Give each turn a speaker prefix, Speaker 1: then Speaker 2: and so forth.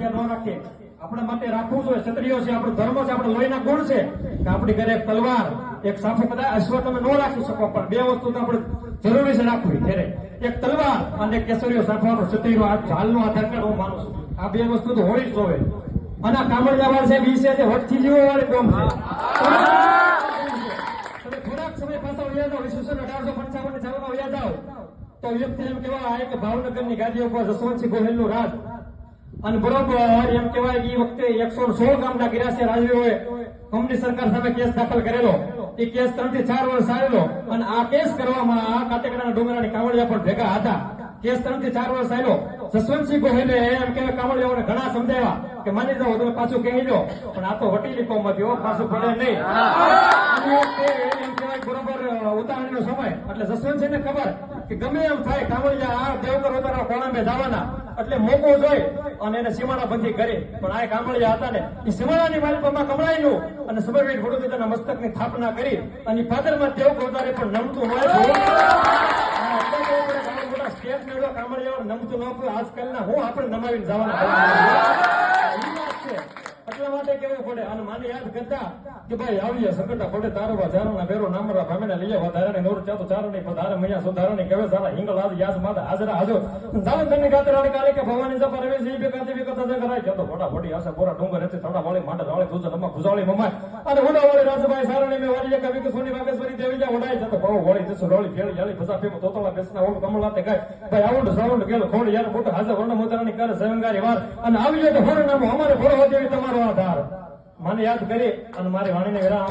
Speaker 1: રૂપિયા ન રાખે. આપણા માટે રાખવું જોઈએ. ક્ષત્રિયો છે, આપણો ધર્મ છે, આપણો લોહીના ગુણ છે કે આપણી ઘરે તલવાર, એક સાફો કદાચ અશ્વ તમે ન રાખી શકો, પણ બે વસ્તુ તો આપણે જરૂરી છે રાખવી. ત્યારે એક તલવાર અને કેસરીઓ સાફવાનો ક્ષત્રિયો આ હાલનો આધાર કાર્ડ હું માનું છું. આ બે વસ્તુ તો હોવી જ જોવે. અને આ કામળિયા વાળ છે, બી છે વટથી જીવો વાળી કોમ છે. તો વ્યક્તિ એમ કહેવા આવે કે ભાવનગરની ગાદી ઉપર જસવંતસિંહ ગોહિલનું રાજ અને બરોબર એમ કહેવાય કે એ વખતે એકસો સોળ ગામના ગિરાસી રાજવીઓએ કોમની સરકાર સામે કેસ દાખલ કરેલો. એ કેસ ત્રણથી ચાર વર્ષ આવેલો. અને આ કેસ કરવામાં આ કાતેકડાના ડુંગરાની કાવડિયા પણ ભેગા હતા. કેસ ત્રણથી ચાર વર્ષ આવેલો. જસવંતસિંહ ગોહિલે એમ કહેવાય કાવડિયાઓને ઘણા સમજાવ્યા કે માની જાઓ તમે પાછું કહી દો. પણ આ તો વટીલી કોમ હતી પાછું પડે નહીં. ઉતાવળનો સમય. એટલે જસવંતસિંહને ખબર કે ગમે એમ થાય કાંવડિયા આ દેવકર ઉતારા કોળંબે જવાના. એટલે મોકો જોઈ અને એને સીમાડા બંધી કરી. પણ આ કામળિયા હતા ને, એ સીમાડાની માલિકોમાં કમળાયેલું અને સબરવીર વડોદરાના મસ્તકની સ્થાપના કરી અને દેવ ઉતારે પણ નમતું હોય સ્ટેટ કામળિયાઓ નમતું ન આજકાલના હું આપણે નમાવીને જવાના ઈ વાત છે એટલા માટે કેવું પડે અને માને યાદ કરતા કે ભાઈ આવીએ સંકટા પડે તારવા ચારણા બેરો નામરા ભામેના લઈએ વધારે નોર ચાતો ચારણી પધારે મૈયા સુધારણી કહેવે સારા હિંગલ આજ યાદ માતા હાજરા હાજો. જાવે તને ગાતે રાણી કાલે કે ભવાની જપા રવે જી બે કાતે બે કથા કરાય. જતો ફોટા ફોટી આશા બોરા ડુંગર હતી થોડા વાળી, માંડા વાળી દૂધ લમ્મા ગુજાળી મમાય. અને હોડા વાળી રાજભાઈ સારણી, મે વાળી કવિ કે સોની વાગેશ્વરી દેવી જા હોડાય જતો ભાવ વાળી, તસો રોળી ફેળ જાળી ફસા ફેમ તોતળા, બેસના ઓળ કમળાતે ગાય. ભાઈ, આવું સાવડ ગેલ ખોડ યાર મોટો હાજર વર્ણ મોતરાની કરે, સેવંગારી વાર. અને આવી જાય તો ફોર નામ અમારે ભરો દેવી તમારો આધાર. મને યાદ કરી અને મારી વાણીને વિરામ